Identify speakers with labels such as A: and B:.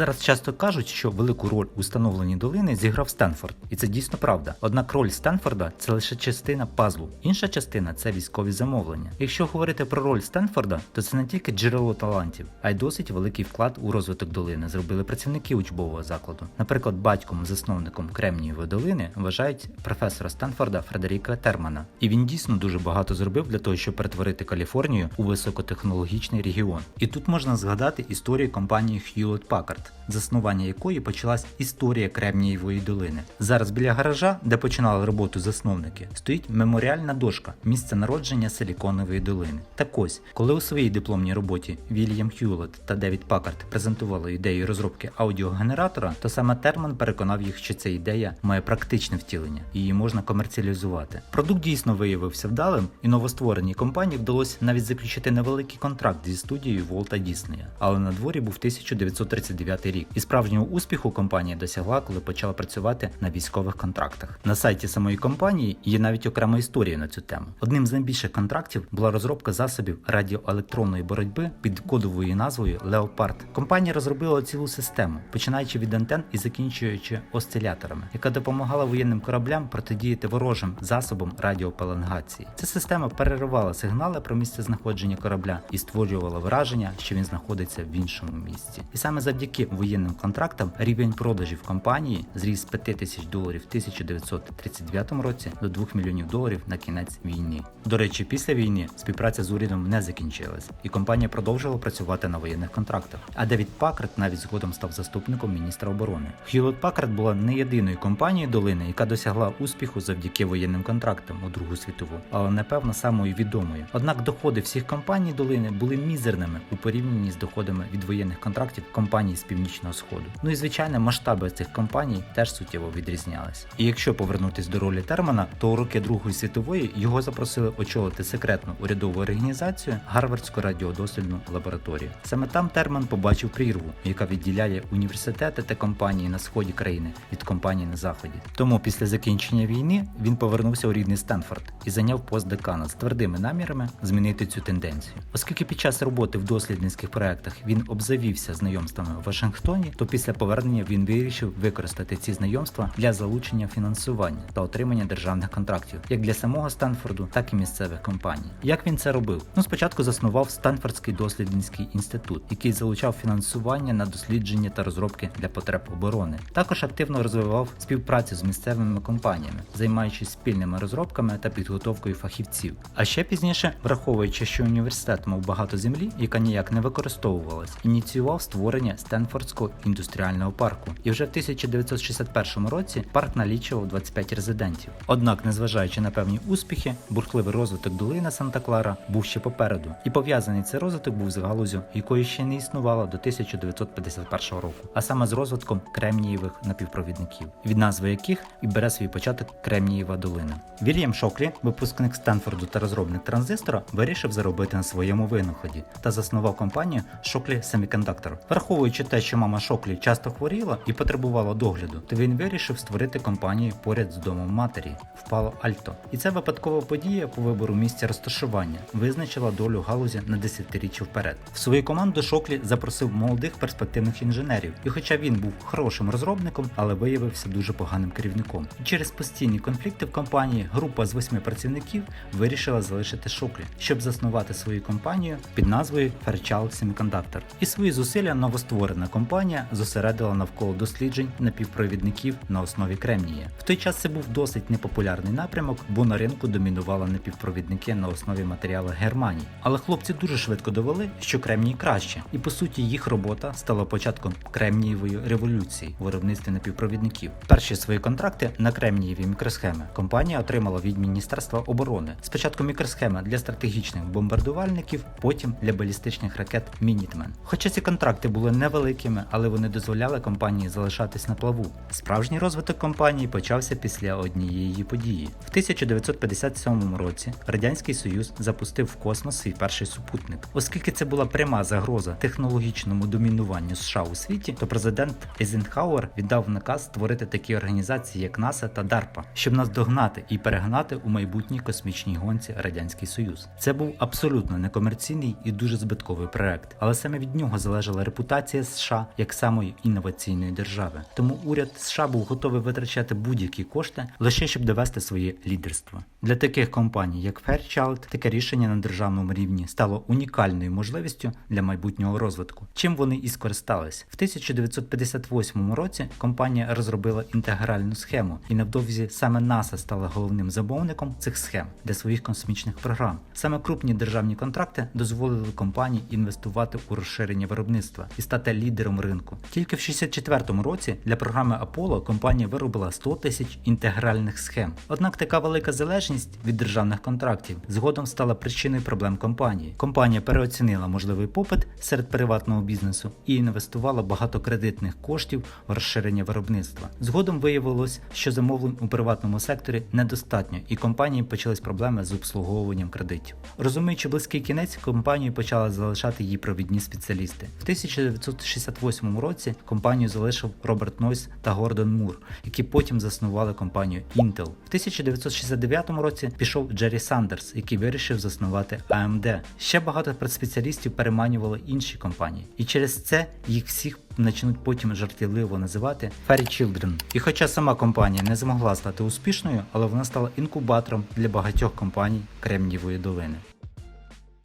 A: Зараз часто кажуть, що велику роль у становленні долини зіграв Стенфорд, і це дійсно правда. Однак роль Стенфорда це лише частина пазлу. Інша частина це військові замовлення. Якщо говорити про роль Стенфорда, то це не тільки джерело талантів, а й досить великий вклад у розвиток долини зробили працівники учбового закладу. Наприклад, батьком засновником Кремнієвої долини вважають професора Стенфорда Фредеріка Термана, і він дійсно дуже багато зробив для того, щоб перетворити Каліфорнію у високотехнологічний регіон. І тут можна згадати історію компанії Hewlett Packard, заснування якої почалась історія Кремнієвої долини. Зараз біля гаража, де починали роботу засновники, стоїть меморіальна дошка місце народження Силіконової долини. Так ось, коли у своїй дипломній роботі Вільям Хьюлет та Девід Пакард презентували ідею розробки аудіогенератора, то саме Терман переконав їх, що ця ідея має практичне втілення і її можна комерціалізувати. Продукт дійсно виявився вдалим, і новоствореній компанії вдалося навіть заключити невеликий контракт зі студією Волта Діснея. Але на дворі був 1939 рік, і справжнього успіху компанія досягла, коли почала працювати на військових контрактах. На сайті самої компанії є навіть окрема історія на цю тему. Одним з найбільших контрактів була розробка засобів радіоелектронної боротьби під кодовою назвою Leopard. Компанія розробила цілу систему, починаючи від антен і закінчуючи осциляторами, яка допомагала воєнним кораблям протидіяти ворожим засобам радіопеленгації. Ця система переривала сигнали про місце знаходження корабля і створювала враження, що він знаходиться в іншому місці. І саме завдяки воєнним контрактам рівень продажів компанії зріс з 5 тисяч доларів в 1939 році до 2 мільйонів доларів на кінець війни. До речі, після війни співпраця з урядом не закінчилась, і компанія продовжила працювати на воєнних контрактах. А Девід Пакард навіть згодом став заступником міністра оборони. Hewlett Packard була не єдиною компанією долини, яка досягла успіху завдяки воєнним контрактам у Другу світову, але напевно самою відомою. Однак доходи всіх компаній долини були мізерними у порівнянні з доходами від воєнних контрактів компаній з північного сходу. Ну і звичайно, масштаби цих компаній теж суттєво відрізнялись. І якщо повернутись до ролі Термана, то у роки Другої світової його запросили очолити секретну урядову організацію Гарвардську радіодослідну лабораторію. Саме там Терман побачив прірву, яка відділяє університети та компанії на сході країни від компаній на заході. Тому після закінчення війни він повернувся у рідний Стенфорд і зайняв пост декана з твердими намірами змінити цю тенденцію. Оскільки під час роботи в дослідницьких проектах він обзавівся знайомствами в Вашингтоні, то після повернення він вирішив використати ці знайомства для залучення фінансування та отримання державних контрактів як для самого Стенфорду, так і місцевих компаній. Як він це робив? Ну спочатку заснував Стенфордський дослідницький інститут, який залучав фінансування на дослідження та розробки для потреб оборони. Також активно розвивав співпрацю з місцевими компаніями, займаючись спільними розробками та підготовкою фахівців. А ще пізніше, враховуючи, що університет мав багато землі, яка ніяк не використовувалась, ініціював створення Стенфордського індустріального парку. І вже в 1961 році парк налічував 25 резидентів. Однак, незважаючи на певні успіхи, бурхливий розвиток долини Санта-Клара був ще попереду, і пов'язаний цей розвиток був з галузю, якої ще не існувало до 1951 року, а саме з розвитком кремнієвих напівпровідників, від назви яких і бере свій початок Кремнієва долина. Вільям Шоклі, випускник Стенфорду та розробник транзистора, вирішив заробити на своєму винаході та заснував компанію Шоклі Semiconductor. Враховуючи те, що мама Шоклі часто хворіла і потребувала догляду, то він вирішив створити компанію поряд з домом матері в Пало Альто. І ця випадкова подія по вибору місця розташування визначила долю галузі на десятиріччя вперед. В свою команду Шоклі запросив молодих перспективних інженерів, і хоча він був хорошим розробником, але виявився дуже поганим керівником. І через постійні конфлікти в компанії група з восьми працівників вирішила залишити Шоклі, щоб заснувати свою компанію під назвою Fairchild Semiconductor. І свої зусилля новостворена компанія зосередила навколо досліджень напівпровідників на основі кремнія. В той час це був досить непопулярний напрямок, бо на ринку домінували напівпровідники на основі матеріалу Германії. Але хлопці дуже швидко довели, що кремній краще, і по суті їх робота стала початком кремнієвої революції у виробництві напівпровідників. Перші свої контракти на кремнієві мікросхеми компанія отримала від Міністерства оборони. Спочатку мікросхеми для стратегічних бомбардувальників, потім для балістичних ракет Мінітмен. Хоча ці контракти були невеликими, але вони дозволяли компанії залишатись на плаву. Справжній розвиток компанії почався після однієї події. В 1957 році Радянський Союз запустив в космос свій перший супутник. Оскільки це була пряма загроза технологічному домінуванню США у світі, то президент Ейзенхауер віддав наказ створити такі організації, як НАСА та DARPA, щоб наздогнати і перегнати у майбутній космічній гонці Радянський Союз. Це був абсолютно некомерційний і дуже збитковий проект, але саме від нього залежала репутація США США як самої інноваційної держави. Тому уряд США був готовий витрачати будь-які кошти лише щоб довести своє лідерство. Для таких компаній, як Fairchild, таке рішення на державному рівні стало унікальною можливістю для майбутнього розвитку. Чим вони і скористались в 1958 році. Компанія розробила інтегральну схему, і невдовзі саме НАСА стала головним замовником цих схем для своїх космічних програм. Саме крупні державні контракти дозволили компанії інвестувати у розширення виробництва і стати лідером ринку. Тільки в 64-му році для програми Apollo компанія виробила 100 тисяч інтегральних схем. Однак така велика залежність від державних контрактів згодом стала причиною проблем компанії. Компанія переоцінила можливий попит серед приватного бізнесу і інвестувала багато кредитних коштів в розширення виробництва. Згодом виявилось, що замовлень у приватному секторі недостатньо, і компанії почались проблеми з обслуговуванням кредитів. Розуміючи близький кінець, компанію почали залишати її провідні спеціалісти. В 1968 році компанію залишив Роберт Нойс та Гордон Мур, які потім заснували компанію Intel. В 1969 році пішов Джері Сандерс, який вирішив заснувати AMD. Ще багато спеціалістів переманювали інші компанії, і через це їх всіх почнуть потім жартівливо називати Fairy Children. І хоча сама компанія не змогла стати успішною, але вона стала інкубатором для багатьох компаній Кремнієвої долини.